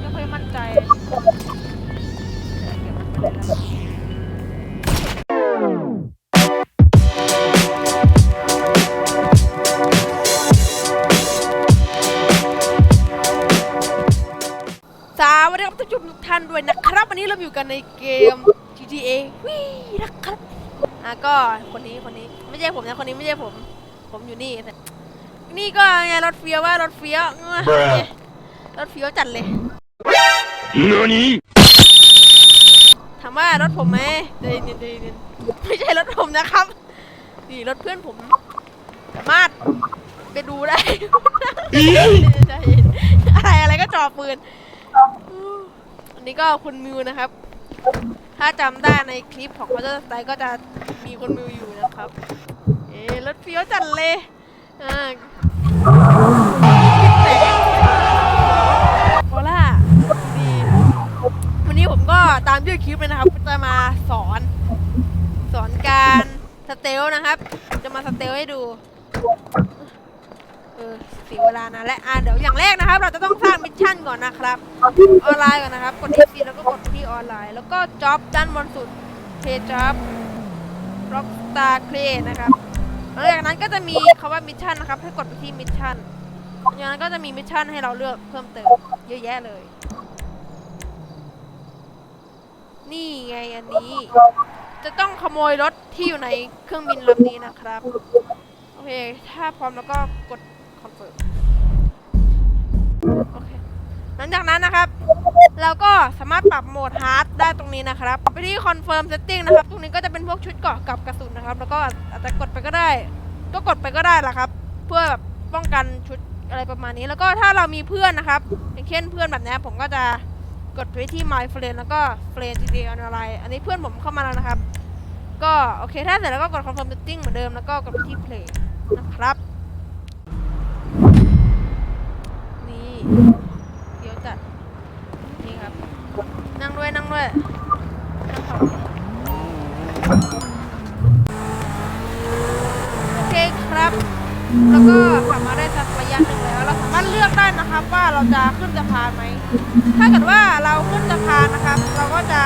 ไม่ค่อยมั่นใจเก็บมันไปเลยแล้วกันสวัสดีครับท่านผู้ชมทุกท่านด้วยนะครับ วันนี้เราอยู่กันในเกม GTA วินะครับอะก็คนนี้คนนี้ไม่ใช่ผมนะคนนี้ไม่ใช่ผม ผมอยู่นี่ นี่ก็ไงรถเฟี้ยวว่ารถเฟี้ยว Bruh รถเฟี้ยวจัดเลย何ถามว่ารถผมไหมเดนเดนเดนไม่ใช่รถผมนะครับ นี่รถเพื่อนผม สามารถไปดูได้ อะไรอะไรก็จ่อปืน อันนี้ก็คุณมิวนะครับ ถ้าจำได้ในคลิปของ Counter Strike ก็จะมีคุณมิวอยู่นะครับ เอ๊รถเฟี้ยวจัดเลย อ่า ตามชื่อคลิปเลยนะครับจะมาสอน สอนการสเตลนะครับ จะมาสเตลให้ดูเออเสียเวลานานและอะเดี๋ยวอย่างแรกนะครับ เราจะต้องสร้างมิชชั่นก่อนนะครับออนไลน์ก่อนนะครับกด F แล้วก็กดที่ออนไลน์ แล้วก็จ็อบด้านบนสุดเพจจ็อบ Rockstar Create นะครับหลังจากนั้นก็จะมีคำว่ามิชชั่นนะครับให้กดไปที่มิชชั่นอย่างนั้นก็จะมีมิชชั่นให้เราเลือกเพิ่มเติมเยอะแยะเลย นี่ไงอันนี้ จะต้องขโมยรถที่อยู่ในเครื่องบินลำนี้นะครับ โอเค ถ้าพร้อมแล้วก็กดคอนเฟิร์ม โอเค หลังจากนั้นนะครับ เราก็สามารถปรับโหมดฮาร์ดได้ตรงนี้นะครับ ไปที่คอนเฟิร์มเซตติ้งนะครับ ตรงนี้ก็จะเป็นพวกชุดเกาะกับกระสุนนะครับ แล้วก็อาจจะกดไปก็ได้ ก็กดไปก็ได้ละครับ เพื่อแบบป้องกันชุดอะไรประมาณนี้ แล้วก็ถ้าเรามีเพื่อนนะครับ อย่างเช่นเพื่อนแบบนี้ผมก็จะ กดไปที่ my friend แล้วก็ friend GTA online อันนี้เพื่อนผมเข้ามาแล้วนะครับ ก็โอเคถ้าเสร็จแล้วก็กด confirm setting เหมือนเดิมแล้วก็กดไปที่ play นะครับ นี่เดี๋ยวจัด นี่ครับ นั่งด้วยนั่งด้วยนั่งขับโอเคครับ แล้วก็ขับมาได้สักระยะหนึ่งแล้ว เราสามารถเลือกได้นะครับว่าเราจะขึ้นสะพานไหม ถ้าเกิดว่าเราขึ้นสะพานนะครับ เราก็จะ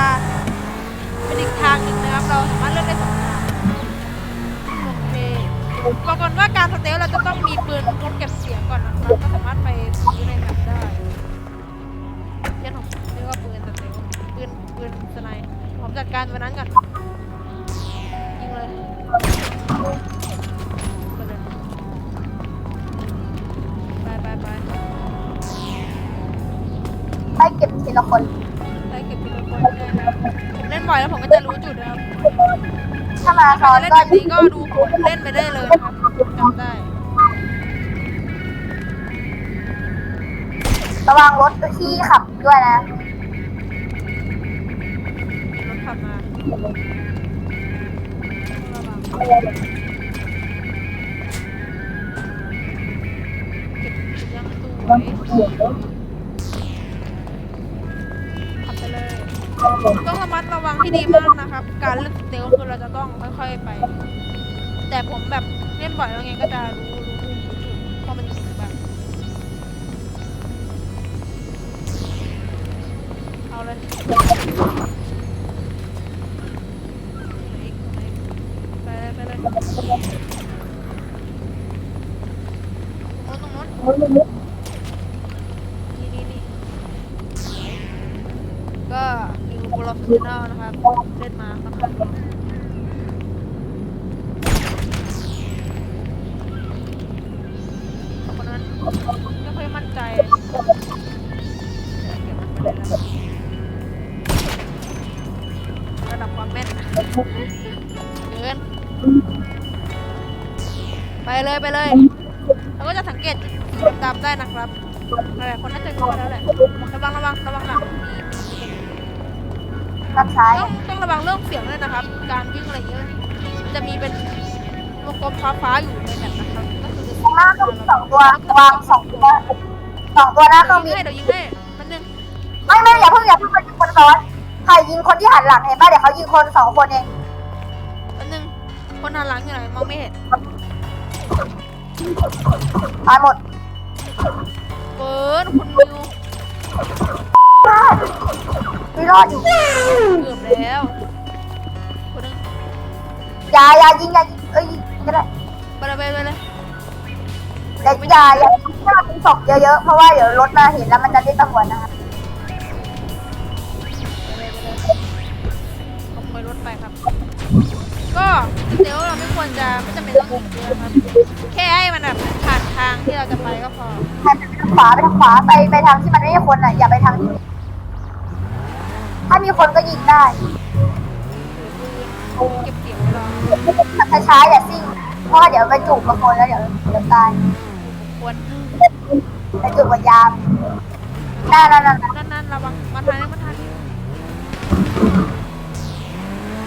เป็นอีกทางหนึ่งนะครับ เราสามารถเลือกได้สองทางโอเคบอกก่อนว่าการสเตลเราจะต้องมีปืนพกเก็บเสียงก่อนนะครับก็สามารถไปซื้อในแบบได้ ให้เก็บทีละคนไปเก็บทีละคนเลยนะครับผมเล่นบ่อยแล้วผมก็จะรู้จุดนะครับถ้ามาถ้าซ้อนใครจะเล่นก็แบบนี้ก็ดูผมเล่นไปได้เลยนะครับจำได้ระวังรถที่ขับด้วยนะรถขับมาระวังเก็บยังสวย ต้องระมัดระวังที่ดีมากนะครับ การเลือกสเตลคือเราจะต้องค่อยๆไป แต่ผมแบบเล่นบ่อยแล้วไงก็จะรู้รู้จุดพอมันอยู่ตรงไหนบ้างเอาเลยไปเลยไปเลยโอ้ตรงนู้น มีบุลล็อกชแนะครับเล่นมาค่อนข้างคนนั้นไม่ค่อยมั่นใจเก็บมันไปเลยแล้วระดับความแม่นเกินไปเลยไปเลยเราก็จะสังเกตจุดดำๆได้นะครับหลายคนน่าจะรู้แล้วแหละระวังระวังระวังหลัง ด้านซ้ายต้องต้องระวังเรื่องเสียงด้วยนะครับ การวิ่งอะไรเงี้ยมันจะมีเป็นวงกลมฟ้าๆอยู่ในแบบนะครับก็คือหน้าเครื่องบินสองตัววางสองตัวสองตัวหน้าเครื่องบินให้เดี๋ยวยิงให้มันนึงไม่ไม่อย่าเพิ่งอย่าเพิ่งมายิงคนซ้อนใครยิงคนที่หันหลังเห็นป่ะเดี๋ยวเขายิงคนสองคนเองมันนึงคนหันหลังอยู่ไหนมองไม่เห็นตายหมดเปิดคุณมิว รอดอยู่เกือบแล้วคนหนึงอย่าอย่ายิงอย่ายิงเอ้ยยิงก็ได้ไปเลยไปเลยไปเลยแต่อย่าอย่ายิงถ้ามันเป็นศพเยอะๆเพราะว่าเดี๋ยวรถมาเห็นแล้วมันจะได้ตำรวจนะคะขโมยรถไปครับ ก็เดี๋ยวเราไม่ควรจะไม่จำเป็นต้องยิงเยอะครับ แค่ให้มันแบบผ่านทางที่เราจะไปก็พอไปทางขวาไปทางขวาไปไปทางที่มันไม่มีคนอะอย่าไปทางที่ ถ้ามีคนก็ยิงได้เก็บเสียงไว้รอขับช้าๆอย่าซิ่ง เพราะว่าเดี๋ยวไปจูบกับคนแล้วเดี๋ยวเดี๋ยวตาย ควรไปจูบกับยามนั่นนั่นนั่นนั่นนั่นระวังมาทางนี้มาทางนี้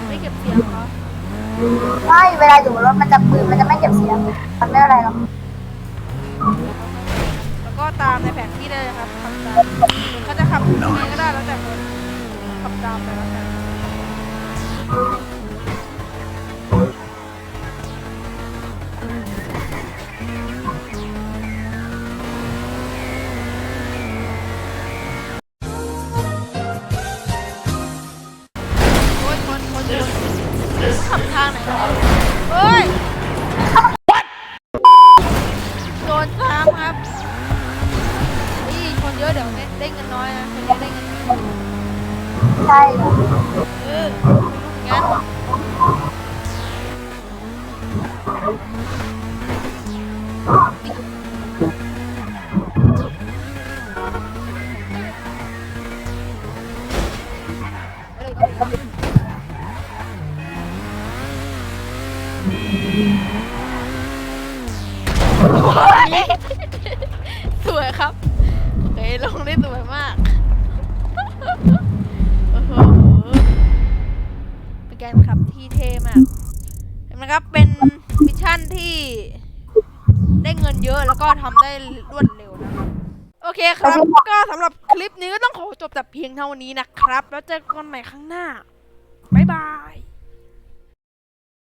ไม่เก็บเสียงเหรอไม่เวลาอยู่บนรถมันจะปืนมันจะไม่เก็บเสียงมันไม่อะไรหรอกแล้วก็ตามในแผนที่ได้เลยครับขับตามหรือเขาจะขับยังไงก็ได้แล้วแต่คน ขับตามไปแล้วกันโอ้ยคนคนคนขับทางไหนเนี่ยเฮ้ย โดนตามครับนี่คนเยอะเดี๋ยวได้ได้เงินน้อยนะคนเยอะได้เงิน ใช่เอองั้นสวยครับเฮ้ยลงได้สวยมาก นไหมครับเป็นมิชชั่นที่ได้เงินเยอะแล้วก็ทำได้รวดเร็วนะครับ โอเคครับก็สำหรับคลิปนี้ก็ต้องขอจบแต่เพียงเท่านี้นะครับ แล้วเจอกันใหม่ครั้งหน้า บ๊ายบาย